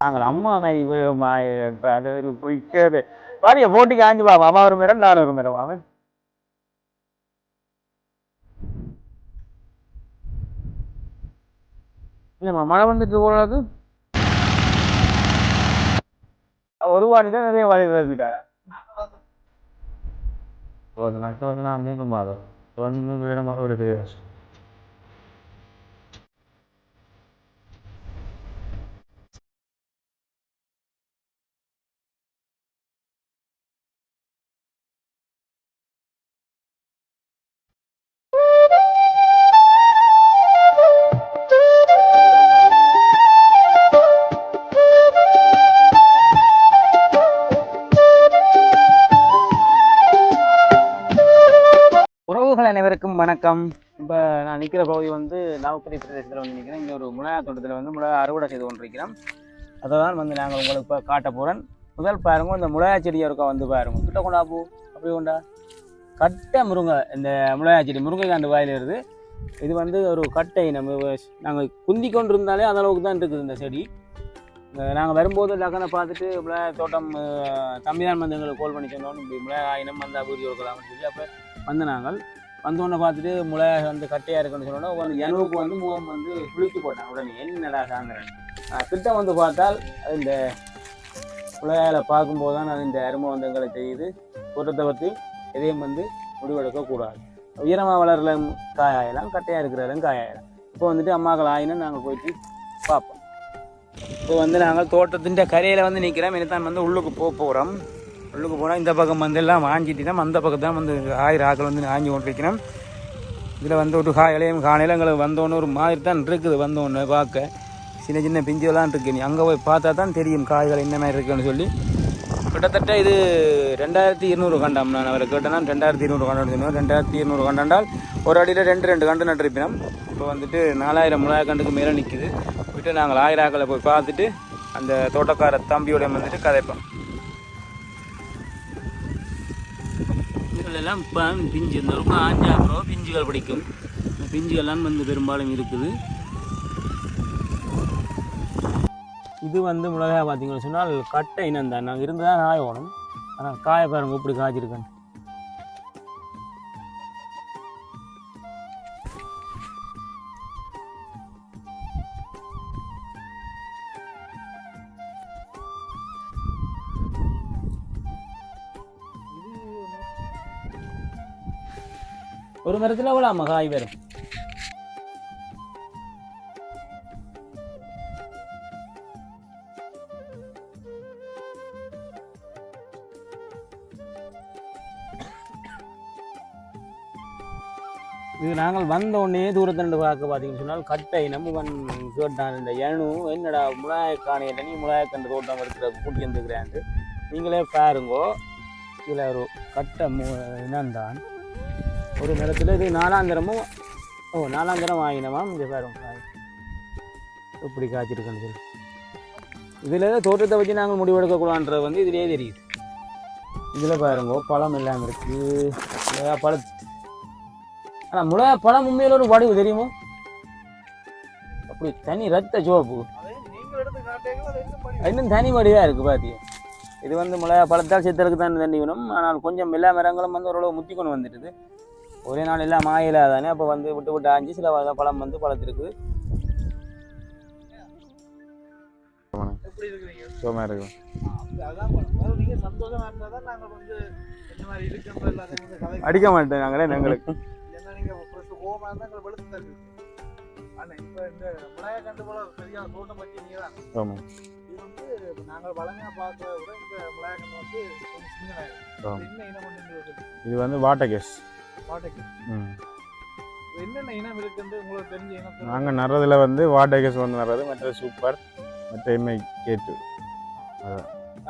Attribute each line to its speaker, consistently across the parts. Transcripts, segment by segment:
Speaker 1: நாங்கள் அம்மா மாதிரி போய்க்கவே பாரிய போட்டி காஞ்சி பாப்பா அம்மா ஒரு மேடம் நான் ஒரு மேடம் அவன் இல்லைம்மா மழை வந்துட்டு போடாது. ஒரு வாட்டி தான் நிறைய வாடி வருதுக்கா ஒரு நட்டம் நான் மூணு மாதம். ஒன்று வேணுமா ஒரு வணக்கம். இப்போ நான் நிற்கிற பகுதி வந்து நாகப்பதி பிரதேசத்தில் வந்து நிற்கிறேன் இங்கே ஒரு மிளகா தோட்டத்தில் வந்து மிளகா அறுவடை செய்து கொண்டிருக்கிறோம். அதை தான் வந்து நாங்கள் உங்களுக்கு இப்போ காட்ட போகிறேன் முதல் பாருங்க இந்த மிளகா செடியை இருக்கா வந்து பாருங்க. கிட்ட கொண்டா பூ அப்படி கொண்டா. கட்டை முருங்கை இந்த மிளகா செடி முருங்கைக்காண்டு வாயில் வருது. இது வந்து ஒரு கட்டை நம்ம நாங்கள் குந்தி கொண்டு இருந்தாலே அந்த அளவுக்கு தான் இருக்குது இந்த செடி. நாங்கள் வரும்போது லக்கனை பார்த்துட்டு மிளகா தோட்டம் அஹ், தம்பிதான் வந்து எங்களுக்கு கால் பண்ணி சொன்னோம். இப்படி முளையா இனம் வந்து அபிவிருத்தி கொடுக்கலாம்னு சொல்லி அப்போ வந்து நாங்கள் வந்தோடனே பார்த்துட்டு மிளகா வந்து கட்டையாக இருக்குன்னு சொன்னோட ஒரு எனவுக்கு வந்து முகம் வந்து குளித்து போட்டான். உடனே என்னடா சாங்கிறேன் கிட்ட வந்து பார்த்தால் அது இந்த மிளகாயில பார்க்கும்போது தான் அது இந்த அருமை வந்து எங்களை தெரியுது. தோட்டத்தை பற்றி எதையும் வந்து முடிவெடுக்கக்கூடாது உயரமாக வளரல காயாயலாம் கட்டையாக இருக்கிறதும் காயாயலாம். இப்போ வந்துட்டு அம்மாக்கள் ஆயினா நாங்கள் போயிட்டு பார்ப்போம். இப்போ வந்து நாங்கள் தோட்டத்தின் கரையில் வந்து நிற்கிறோம் இனித்தான் வந்து உள்ளுக்கு போக போகிறோம் உள்ளுக்கு போனால் இந்த பக்கம் வந்து எல்லாம் ஆஞ்சிட்டு அந்த பக்கம் தான் வந்து ஆயிரம் ஆக்கள் வந்து வாங்கி கொண்டு இதில் வந்து ஒரு காயிலையும் காலையில் எங்களுக்கு வந்தோன்னு ஒரு மாதிரி தான் இருக்குது வந்தோன்னு பார்க்க. சின்ன சின்ன பிஞ்சுலாம் இருக்கு. நீ அங்கே போய் பார்த்தா தான் தெரியும் காய்கள் என்ன மாதிரி இருக்குன்னு சொல்லி. கிட்டத்தட்ட இது ரெண்டாயிரத்தி இருநூறு கண்டம் நான் அவரை கேட்டேன்னா ரெண்டாயிரத்தி இருநூறு கண்டம் சொன்னோம் ரெண்டாயிரத்தி இருநூறு கண்டால் ஒரு அடியில் ரெண்டு ரெண்டு கண்டு நட்டிருப்பினோம். இப்போ வந்துட்டு நாலாயிரம் மூணாயிரம் கண்டுக்கு மேலே நிற்குது விட்டு நாங்கள் ஆயிரம் ஆக்களை போய் பார்த்துட்டு அந்த தோட்டக்கார தம்பியோட வந்துட்டு கதைப்போம். எல்லாம் இப்போ பிஞ்சு இந்த ரொம்ப ஆஞ்சா பிஞ்சுகள் பிடிக்கும். இந்த பிஞ்சுகள்லாம் வந்து பெரும்பாலும் இருக்குது. இது வந்து மிளகாய் பார்த்தீங்கன்னு சொன்னால் கட்டை இனம் தான் நாங்கள் இருந்து தான் காய ஓடும். ஆனால் காய பாருங்க இப்படி காய்ச்சிருக்கேன் ஒரு மரத்தில் எவ்வளோ அம்மா காய் வரும் இது நாங்கள் வந்த உடனே தூரத்தண்டு பார்க்க பார்த்தீங்கன்னு சொன்னால் கட்டை நம்ம வன் கேட்டான் இந்த எனும் என்னடா முளாய காணையில் நீ தோட்டம் இருக்கிற கூட்டி வந்துக்கிறான்ட்டு நீங்களே பாருங்கோ இதில் ஒரு கட்டை மு ஒரு நேரத்தில் இது நாலாந்திரமும் ஓ நாலாந்திரம் வாங்கினமாம் இங்கே பாரு காய். எப்படி காய்ச்சிருக்குன்னு சொல்லி. இதில் தோட்டத்தை வச்சு நாங்கள் முடிவெடுக்கக்கூடாதுன்றது வந்து இதுலேயே தெரியுது. இதில் பாருங்க பழம் இல்லாமல் இருக்குது பழ ஆனால் மிளகா பழம் உண்மையில் ஒரு வடிவு தெரியுமோ? அப்படி தனி ரத்த சிவப்பு இன்னும் தனி வடிவாக இருக்குது பாத்தி இது வந்து மிளகா பழத்தால் சித்தலுக்கு தான் தண்ணி வேணும். ஆனால் கொஞ்சம் எல்லா மரங்களும் வந்து ஓரளவு முத்தி கொண்டு வந்துடுது. ஒரே நாள் எல்லாம் மாயில தானே அப்போ வந்து விட்டு விட்டு ஆஞ்சி சில வகை பழம் வந்து பழத்திருக்கு.
Speaker 2: சுகமாக இருக்கும் அடிக்க மாட்டேன் நாங்களே எங்களுக்கு ஆமாம்
Speaker 3: இது வந்து
Speaker 2: வாட்டர் கேஸ். ம்.
Speaker 3: என்னென்ன இனம் இருக்குன்னு உங்களுக்கு தெரிஞ்ச இனத்தை
Speaker 2: நாங்கள் நடுறதுல வந்து வாட்டர் கேஸ் வந்து நடுறது மற்ற சூப்பர் மற்ற எம்ஐ கேட்டு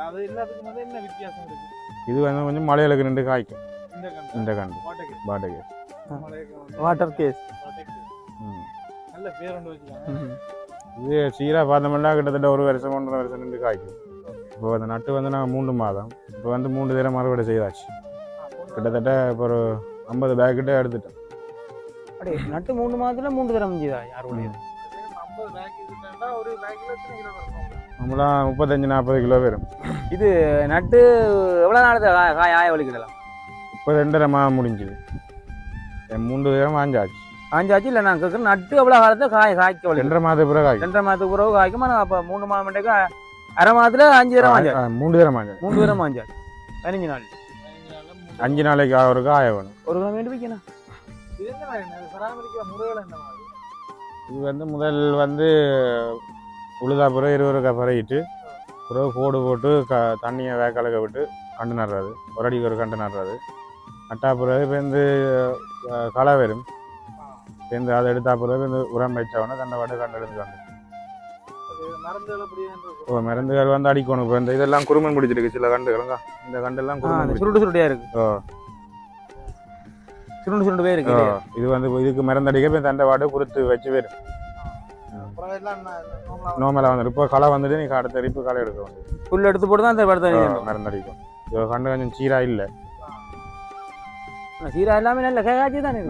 Speaker 3: அது எல்லாத்துக்கும் வந்து என்ன வித்தியாசம் இருக்கு?
Speaker 2: இது வந்து கொஞ்சம் மலையிலுக்கு நின்று காய்க்கும்.
Speaker 3: இந்த கண்டு
Speaker 2: இந்த கண்டு
Speaker 3: பாட்டைக்கு
Speaker 2: வாட்டர் கேஸ்
Speaker 3: நல்ல பேர் ஒன்று வச்சுக்காங்க
Speaker 2: இது சீராக பார்த்தோம்னா கிட்டத்தட்ட ஒரு வருஷம் ஒன்றரை வருஷம் நின்று காய்க்கும். இப்போ அந்த நட்டு வந்து நாங்கள் மூன்று மாதம். இப்போ வந்து மூன்று தடவை அறுவடை செய்தாச்சு. கிட்டத்தட்ட இப்போ ஒரு ஐம்பது பேக் கிட்ட எடுத்துட்டோம்.
Speaker 1: அப்படியே நட்டு மூணு மாதத்துல மூன்று தரம் முடிஞ்சுதா யாருடைய?
Speaker 2: நம்மளாம் முப்பத்தஞ்சு நாற்பது கிலோ வரும்.
Speaker 1: இது நட்டு எவ்வளோ நாள் காய காய ஆய வலிக்கிடலாம்
Speaker 2: இப்போ ரெண்டரை மாதம் முடிஞ்சுது. என் மூன்று தரம் வாஞ்சாச்சு
Speaker 1: அஞ்சாச்சு இல்லை நான் கேட்குறேன் நட்டு எவ்வளோ காலத்தில் காய காய்க்க வலிக்கிறேன்
Speaker 2: ரெண்டரை மாதம் பிறகு காய்க்கும்.
Speaker 1: ரெண்டரை மாதத்துக்கு பிறகு காய்க்கும் ஆனால் அப்போ மூணு மாதம் மண்டேக்கு அரை மாதத்தில் அஞ்சு தரம் வாஞ்சா
Speaker 2: ஆ, மூன்று தரம் வாஞ்சாச்சு
Speaker 1: மூணு தரம் வாஞ்சா பதினஞ்சு நாள்.
Speaker 2: அஞ்சு நாளைக்கு ஒரு காய வேணும்.
Speaker 1: ஒரு கிலோ வேண்டி வைக்கணும்
Speaker 3: இது
Speaker 2: வந்து முதல் வந்து உழுதா பிறகு இருபது பறகிட்டு பிறகு கோடு போட்டு க தண்ணியை வேக்கலக்க விட்டு கண்டு நடுறது. ஒரு அடிக்கு ஒரு கண்டு நடுறது. நட்டா பிறகு இப்போ வந்து களை வரும். இப்போ அதை எடுத்தா பிறகு இந்த உரம் வச்சவொடனே தண்டை பாட்டு கண்டு எடுத்து
Speaker 3: அது மருந்துகள்
Speaker 2: இப்போ வந்து அடிக்கணும். இப்போ இந்த இதெல்லாம் குருமன் பிடிச்சிருக்கு. சில கண்டுகளுங்க இந்த கண்டெல்லாம் குருமன்.
Speaker 1: சுருட்டு சுருட்டையாக இருக்கு.
Speaker 2: ஓ.
Speaker 1: சுருண்டு சுருண்டு போய் இருக்கு
Speaker 2: ஓ, இது வந்து இதுக்கு மருந்தடிக்க இப்போ தண்டை பாட்டு குறுத்து வச்சு
Speaker 3: நார்மலா
Speaker 2: நோமலாக வந்துடும் இப்போ களை வந்துட்டு நீ அடுத்த ரிப்பு களை எடுக்க வந்து
Speaker 1: புல் எடுத்து போட்டு தான் அந்த படத்தை
Speaker 2: மருந்தடிக்கும். இது கண்டு கொஞ்சம் சீரா இல்லை.
Speaker 1: சீரா எல்லாமே நல்ல காய்ச்சி தானே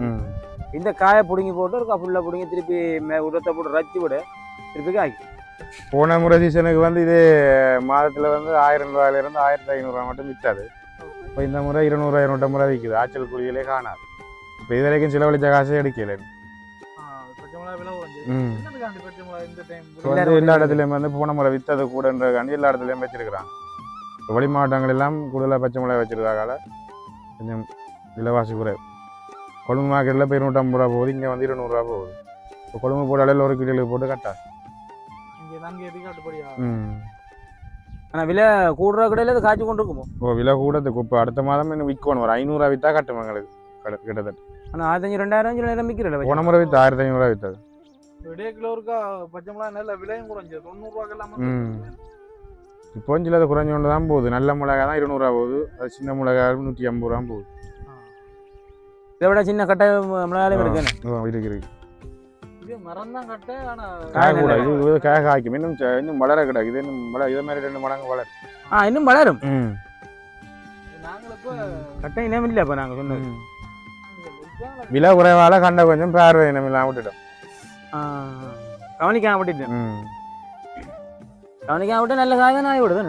Speaker 1: இந்த காயை பிடுங்கி போட்டு இருக்கா ஃபுல்லாக பிடுங்கி திருப்பி உரத்தை போட்டு ரச்சி விட. திருப்பி காய்க்கும்
Speaker 2: போன முறை சீசனுக்கு வந்து இது மாதத்தில் வந்து ஆயிரம் ரூபாயிலிருந்து ஆயிரத்தி ஐநூறுரூவா மட்டும் விற்றாது. இப்போ இந்த முறை இருநூறு இருநூற்றம்பது ரூபா விற்குது ஆச்சல் குழிகளே காணாது. இப்போ இது வரைக்கும் செலவழிச்ச காசே எடுக்கல. வந்து எல்லா இடத்துலையும் வந்து போன முறை விற்றது கூடன்றதுக்காண்டி எல்லா இடத்துலையும் வச்சிருக்கிறாங்க. வெளி மாவட்டங்கள் எல்லாம் கூடுதலாக பச்சை மிளகாய் வச்சிருக்காங்க கொஞ்சம் விலைவாசி குறைவு. கொழும்பு மார்க்கெட்டில் இப்போ இருநூற்றம்பது ரூபா போகுது இங்கே வந்து இருநூறுவா போகுது. இப்போ கொழும்பு போட்ட அளவில் ஒரு கிலோவுக்கு போட்டு கட்டா
Speaker 1: ஆனால் விலை கூடுற கடையில் அது காய்ச்சி கொண்டு இருக்குமோ?
Speaker 2: ஓ விலை கூட இப்போ அடுத்த மாதம் இன்னும் விற்கணும். ஒரு ஐநூறுரூவா விற்றா கட்டும் எங்களுக்கு. கிட்ட- கிட்டத்தட்ட.
Speaker 1: ஆனால் ஆயிரத்தஞ்சு ரெண்டாயிரம் அஞ்சு நேரம் விற்கிறல
Speaker 2: போன முறை விற்று ஆயிரத்தி ஐநூறுரூவா விற்றது
Speaker 3: விடிய கிலோ இருக்கா? பச்சை மிளகா நல்ல விலையும் குறைஞ்சு. தொண்ணூறு ரூபாய்க்கெல்லாம்
Speaker 2: ம். இப்போ சில அது குறைஞ்ச கொண்டு தான் போகுது. நல்ல மிளகா தான் இருநூறுவா போகுது. அது சின்ன மிளகா நூற்றி ஐம்பது ரூபா போகுது.
Speaker 1: இதை விட சின்ன கட்டை மிளகாலையும் இருக்குன்னு
Speaker 2: ஓ, இருக்கு இருக்கு
Speaker 3: மரம் தான் கட்ட. ஆனா
Speaker 2: காய கூட
Speaker 1: நல்ல
Speaker 2: இது காய காய்க்கும். இன்னும் இன்னும் வளர கிடக்கு. இது இன்னும் வள இதே மாதிரி ரெண்டு மடங்கு வளரும்.
Speaker 1: ஆ இன்னும் வளரும்? கட்டை இனம் இல்லை இப்போ நாங்கள் சொன்னது.
Speaker 2: விலை குறைவால கண்ட கொஞ்சம் பார்வை இனமெல்லாம் விட்டுட்டோம்.
Speaker 1: ஆ, கவனிக்காம விட்டுட்டேன். கவனிக்காம விட்டு நல்ல காய் தான் ஆகி விடுது.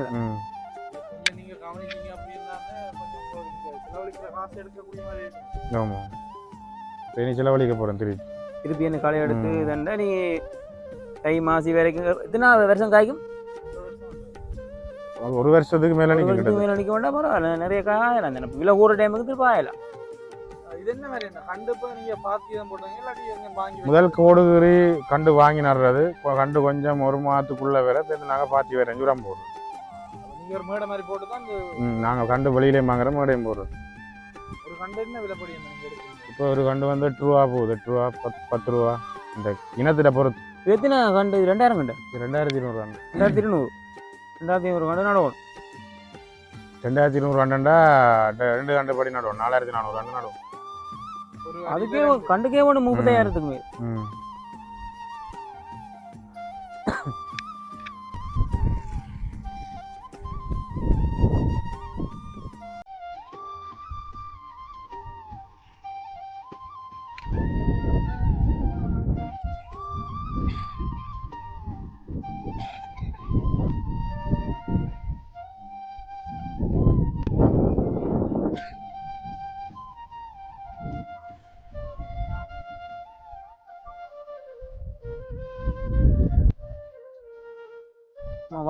Speaker 2: ஆமாம் செலவழிக்க போகிறேன் திருப்பி.
Speaker 1: திருப்பி என்ன களை எடுத்து. இதண்டா நீ தை மாசி வரைக்கும் எத்தனை வருஷம் காய்க்கும்?
Speaker 2: ஒரு வருஷத்துக்கு மேலே கிட்டது
Speaker 1: மேல நிக்க வேண்டாம் பரவாயில்ல. நிறைய காயலாம் தானே விலை கூற டைமுக்கு திருப்பி ஆயலாம்
Speaker 2: முதல் கோடுகிரி கண்டு வாங்கி நடுறது கண்டு கொஞ்சம் ஒரு மாதத்துக்குள்ளே வேற சேர்த்து நாங்கள் பாத்தி வேற உரம் போடுறோம்.
Speaker 3: ஒரு மேடை மாதிரி போட்டு தான்
Speaker 2: நாங்கள் கண்டு வெளியிலே வாங்குறோம் மேடையும் போடுறோம்.
Speaker 3: ஒரு கண்டு என்ன விலைப்படி
Speaker 2: இப்போ ஒரு கண்டு வந்து எட்டு ரூபா போகுது. எட்டு ரூபா பத்து ரூபா. இந்த இனத்திட பொறுத்து.
Speaker 1: எத்தனை கண்டு? ரெண்டாயிரம் கண்டு.
Speaker 2: ரெண்டாயிரத்தி இருநூறுவா
Speaker 1: ரெண்டாயிரத்தி இருநூறு. ரெண்டாயிரத்தி ஐநூறு கண்டு நடவும்.
Speaker 2: ரெண்டாயிரத்தி இருநூறு கண்டா ரெண்டு கண்டு படி நடுவோம். நாலாயிரத்தி நானூறு கண்டு நடுவோம்.
Speaker 1: அதுக்கே கண்டுக்கே ஒன்று முப்பத்தாயிரத்துக்கு மேல்
Speaker 2: ம்.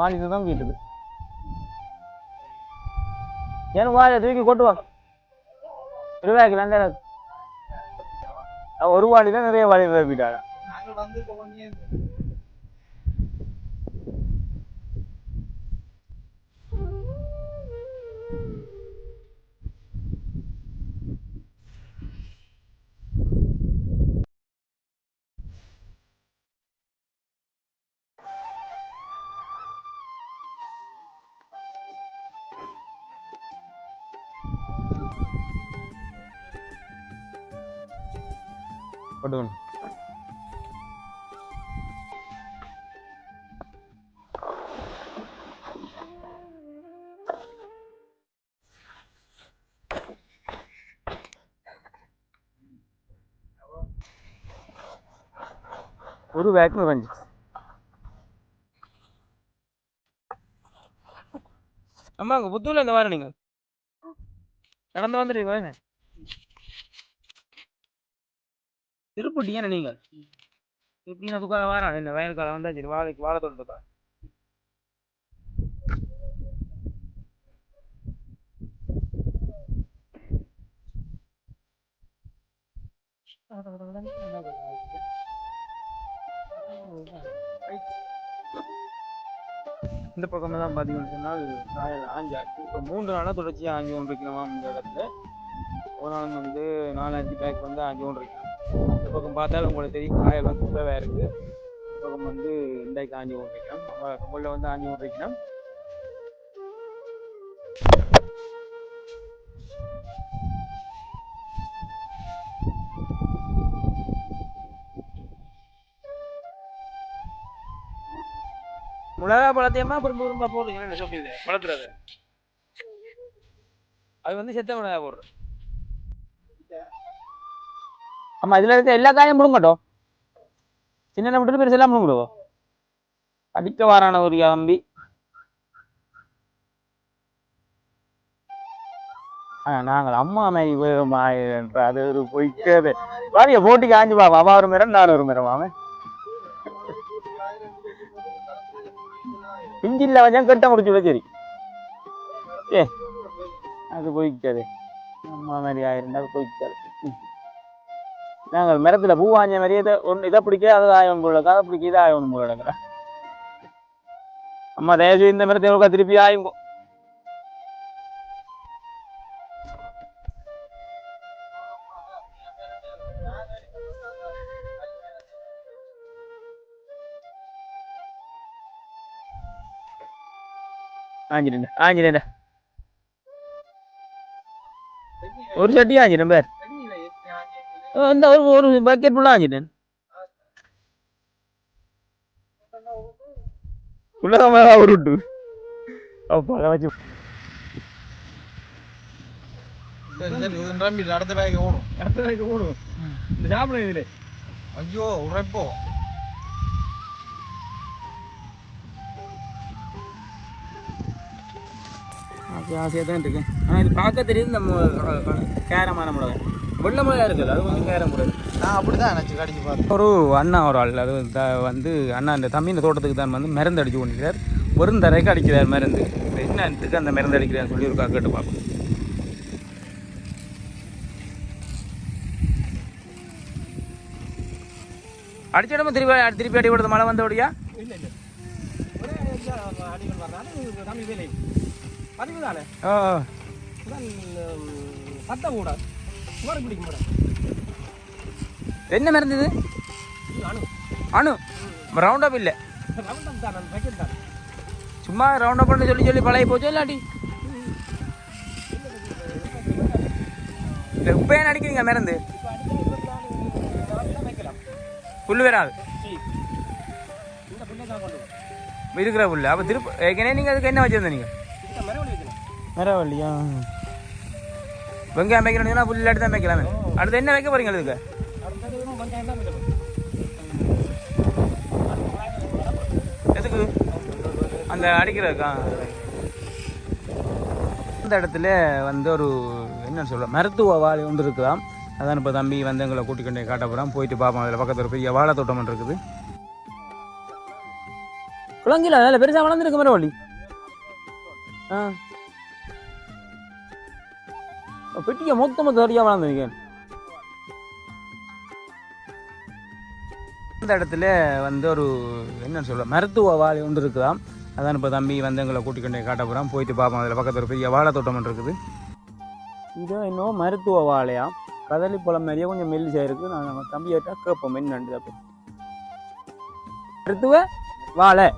Speaker 1: நான் தான் வீட்டுக்கு ஏன் வாழை தூக்கி கொட்டுவா வா. ரூபாய்க்கு ஒரு வாடி தான் நிறைய வாளி வீட்டாங்க.
Speaker 2: போட்டுக்கணும்
Speaker 1: ஒரு பேக் நிறைஞ்சு அம்மா அங்கே புத்தூரில் இந்த வாரம் நீங்கள் நடந்து வந்துடுங்க திருப்பட்டி என்ன நீங்கள். திருப்பி நான் துக்காக வரேன் இந்த வயல் காலம் வந்தா சரி வாழைக்கு வாழை தோட்டத்துக்கா இந்த பக்கம் தான் பார்த்தீங்கன்னு சொன்னால் காயல் ஆஞ்சாச்சு இப்போ மூன்று நாளாக தொடர்ச்சியாக ஆஞ்சு ஒன்று இருக்கணுமா இந்த இடத்துல ஒரு நாள் வந்து நாலஞ்சு பேக் வந்து ஆஞ்சு ஒன்று இருக்கணும் இந்த பக்கம் பார்த்தாலும் உங்களுக்கு தெரியும் காயல் வந்து குப்பையாக இருக்குது இந்த பக்கம் வந்து இன்றைக்கு ஆஞ்சி கொண்டு நம்ம கம்பளில் வந்து ஆஞ்சி கொண்டு இருக்கணும் மிளகா பழத்தையமா திரும்ப திரும்ப போடுறீங்க? என்ன சொல்லுது வளர்த்துறது அது வந்து செத்த மிளகா போடுறது ஆமா இதில் இருக்க எல்லா காயும் முடுங்கட்டும் சின்ன மட்டும் பெருசு எல்லாம் முடுங்கிடுவோம் அடிக்க வாரான ஒரு கம்பி. நாங்கள் அம்மா மாதிரி என்று அது ஒரு பொய்க்காது. வாரிய போட்டி காஞ்சி பாவா அவன் ஒரு மரம் நான் ஒரு மரம் அவன் பிஞ்சில்ல வச்சா கட்ட முடிச்சு விட சரி? ஏ அது பொய்க்காது. அம்மா மாதிரி ஆயிருந்தா அது நாங்கள் மரத்தில் பூ வாஞ்ச மாதிரி இதை ஒன்று இதை பிடிக்க அதை ஆயம் போல அதை பிடிக்க இதை ஆயம் போல அம்மா தயவுசெய்து இந்த மரத்தை ஒருக்கா திருப்பி ஆயுங்கோ. ஆஞ்சிருந்த ஆஞ்சிருந்த ஒரு சட்டி ஆஞ்சிடும் பேர். இந்த ஒரு ஒரு பக்கெட் ஃபுல்லாக ஆஞ்சிட்டேன் உள்ளதாக ஒரு விட்டு அப்பா அதை வச்சு
Speaker 3: சரி சரி இது நிரம்பி அடுத்த பேக் ஓடும்
Speaker 1: ஓடும் இந்த சாப்பிட இதில்
Speaker 3: ஐயோ உரைப்போ
Speaker 1: ஆசை ஆசையாக தான் இருக்கு ஆனால் இது பார்க்க தெரியுது நம்ம கேரமான மிளகா வெள்ளை மிளகா இருக்குது. அது வந்து கேரம் மிளகா
Speaker 3: நான் அப்படிதான் நினைச்சு கடிச்சு பார்த்தேன்
Speaker 1: ஒரு அண்ணா ஒரு ஆள் அது வந்து வந்து அண்ணா இந்த தம்பியின் தோட்டத்துக்கு தான் வந்து மருந்து அடிச்சு கொண்டிருக்கிறார். வெறும் தரைக்கு அடிக்கிறார் மருந்து. என்னத்துக்கு அந்த மருந்து அடிக்கிறான்னு சொல்லி ஒரு கேட்டு பார்ப்போம். அடிச்ச இடமா திருப்பி திருப்பி அடி விடுறது மழை
Speaker 3: தம்பி வேலை. பதிவு தானே? சத்தம் கூட. மாட்டேன்
Speaker 1: என்ன மருந்து இது?
Speaker 3: அணு.
Speaker 1: ரவுண்ட் அப் இல்லை. சும்மா ரவுண்ட் அப் சொல்லி சொல்லி பழகி போச்சு இல்லாட்டி? இப்போ ஏன் அடிக்கிறீங்க மருந்து? புல் வராது இருக்கிற புல் அப்போ திருப்ப ஏற்கனவே நீங்கள் அதுக்கு என்ன வச்சுருந்த நீங்கள்
Speaker 3: இந்த மரவழி வைக்கலாம்
Speaker 1: மரவள்ளியா? வெங்காயம் வைக்கணும்னா புல் இல்லாட்டி தான் வைக்கலாமே அடுத்து என்ன வைக்க போறீங்க அதுக்கு? எதுக்கு? அந்த அடிக்கிறதுக்கா? அந்த இடத்துல வந்து ஒரு என்ன சொல்ல மருத்துவ வாழை ஒன்று இருக்குதாம். அதான் இப்போ தம்பி வந்து எங்களை கூட்டிக் கொண்டு காட்ட போகிறோம் போயிட்டு பார்ப்போம் அதில் பக்கத்தில் ஒரு பெரிய வாழை தோட்டம் இருக்குது. குழந்தைல நல்ல பெருசாக வளர்ந்துருக்கு மரவள்ளி ஆ. பெட்டிக்க மொத்த மொத்த வரையா வளர்ந்துருங்க இந்த இடத்துல வந்து ஒரு என்ன சொல்ல மருத்துவ வாழை ஒன்று இருக்குதாம். அதான் இப்போ தம்பி வந்து எங்களை கூட்டிக் கொண்டு போய் காட்ட போயிட்டு பார்ப்போம் அதில் பக்கத்தில் ஒரு பெரிய வாழை தோட்டம் இருக்குது. இது இன்னும் மருத்துவ வாழையா? கதலி பழம் மாதிரியே கொஞ்சம் மெல்லிசா இருக்கு. நான் நம்ம தம்பி கேட்டா கேட்போம். என்னண்டு அப்போ. மருத்துவ வாழை.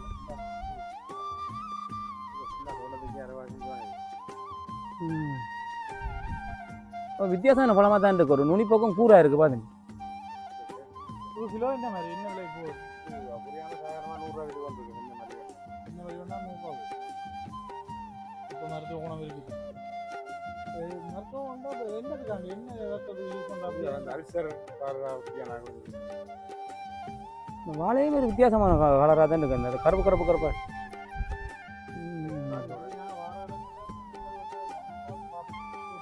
Speaker 1: வித்தியாசமான பழமாக தான் இருக்கு. ஒரு நுனி பக்கம் கூரா இருக்கு பாருங்க.
Speaker 3: ஒரு கிலோ என்ன மாதிரி? என்ன விலை போகுது
Speaker 2: நூறுரூவா கிட்ட வந்துருக்கு இந்த மாதிரி
Speaker 3: என்ன விலை வேணா நூறுரூவா இப்போ? மருத்துவ குணம் இருக்குது மருத்துவம் வந்து அப்போ என்னதுக்காங்க என்ன இடத்துல யூஸ் பண்ணுறாங்க
Speaker 2: அந்த அல்சர்
Speaker 1: இந்த வாழையே ஒரு வித்தியாசமான கலராக தான் இருக்கு. அந்த கருப்பு கருப்பு கருப்பா. ம்.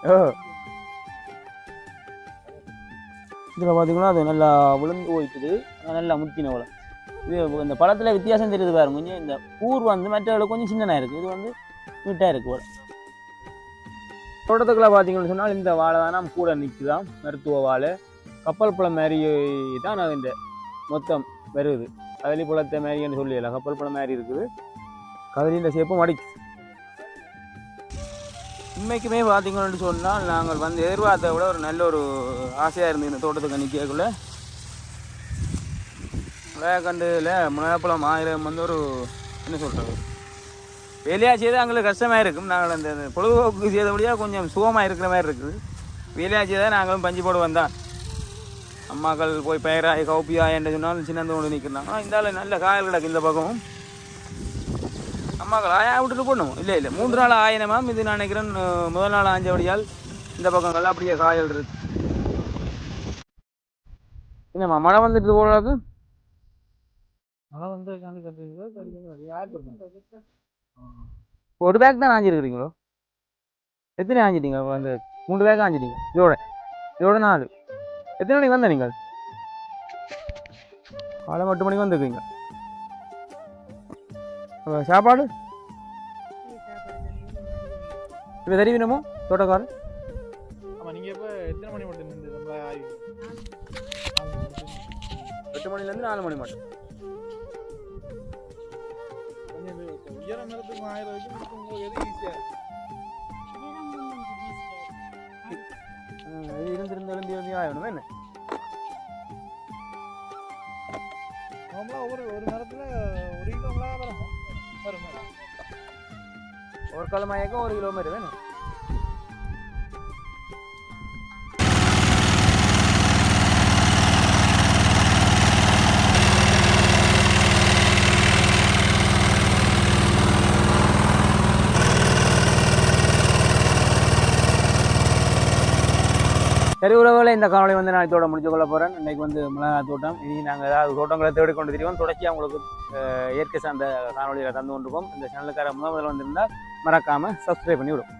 Speaker 1: ஓ. இதில் பார்த்தீங்கன்னா அது நல்லா விழுந்து போயிட்டுது. நல்லா முத்தின போல. இது இந்த பழத்தில் வித்தியாசம் தெரியுது பாருங்க. கொஞ்சம் இந்த கூர் வந்து மற்றவர்கள் கொஞ்சம் சின்னனாக இருக்குது இது வந்து நீட்டாக இருக்கு போல. தோட்டத்துக்குள்ள பார்த்தீங்கன்னு சொன்னால் இந்த வாழை தான். நம்ம கூட நிற்குதான் மருத்துவ வாழை. கப்பல் பழம் மாதிரி தான் அது இந்த மொத்தம் வருது. கதலி பழத்தை மாதிரின்னு சொல்லிடலாம் கப்பல் பழம் மாதிரி இருக்குது. கதலின்ற சேப்பும் அடிக்கும் உண்மைக்குமே பார்த்தீங்கன்னு சொன்னால் நாங்கள் வந்து எதிர்பார்த்த விட ஒரு நல்ல ஒரு ஆசையாக இருந்தது இந்த தோட்டத்துக்கு நிற்கக்குள்ள விளையாக்கண்டில் முளைப்பழம் ஆயிரம் வந்து ஒரு என்ன சொல்கிறது வேலையாக செய்தால் எங்களுக்கு கஷ்டமாக இருக்கும். நாங்கள் அந்த பொழுதுபோக்கு செய்தபடியாக கொஞ்சம் சுகமாக இருக்கிற மாதிரி இருக்குது. வேலையாக செய்தால் நாங்களும் பஞ்சு போட வந்தான் அம்மாக்கள் போய் பயிராய் கௌப்பியா என்று சொன்னாலும் சின்ன கொண்டு நிற்கிறாங்க. இந்த நல்ல காயல் கிடக்கு இந்த பக்கமும். அம்மாக்கள் ஆயா விட்டுட்டு போடணும்? இல்லை இல்லை. மூன்று நாள் ஆயினமாம் இது நான் நினைக்கிறேன் முதல் நாள் ஆஞ்சபடியால் இந்த பக்கங்கள் அப்படியே காயல் இருக்கு. என்னம்மா மழை வந்துட்டு போடாது
Speaker 3: மழை வந்து
Speaker 1: ஒரு பேக் தான் ஆஞ்சிருக்கிறீங்களோ எத்தனை ஆஞ்சிட்டீங்க? அந்த மூணு பேக் ஆஞ்சிட்டீங்க. இதோட இதோட நாலு. எத்தனை மணிக்கு வந்த நீங்கள்? காலை எட்டு மணிக்கு வந்துருக்கீங்க. சாப்பாடு இப்போ தெரிவினமோ தோட்டக்காரர்
Speaker 3: ஆமாம் நீங்கள் இப்போ எத்தனை மணி மட்டும் நின்று ஆய்வு
Speaker 1: எட்டு மணிலேருந்து நாலு மணி மட்டும்
Speaker 3: கொஞ்சம் இது உயர மரத்துக்கு ஆயிரம் வரைக்கும் உங்களுக்கு எது ஈஸியாக
Speaker 1: இது இருந்திருந்து எழுந்தி எழுந்தி ஆகணும் என்ன
Speaker 3: நார்மலாக ஒரு ஒரு மரத்தில் வரும் வரும்.
Speaker 1: ஒரு கிழமையாக்க ஒரு கிலோமீட்டர் வேணும் சரி உறவுகளை இந்த காணொளி வந்து நான் இதோட முடிச்சு கொள்ள போகிறேன் இன்னைக்கு வந்து மிளகாய் தோட்டம். இனி நாங்கள் ஏதாவது தோட்டங்களை தேடி கொண்டு தெரியும் தொடர்ச்சியாக உங்களுக்கு இயற்கை சார்ந்த காணொலியில் தந்து கொண்டிருக்கோம் இந்த சேனலுக்கார முதல் முதல்ல வந்திருந்தால் மறக்காமல் சப்ஸ்கிரைப் பண்ணி விடும்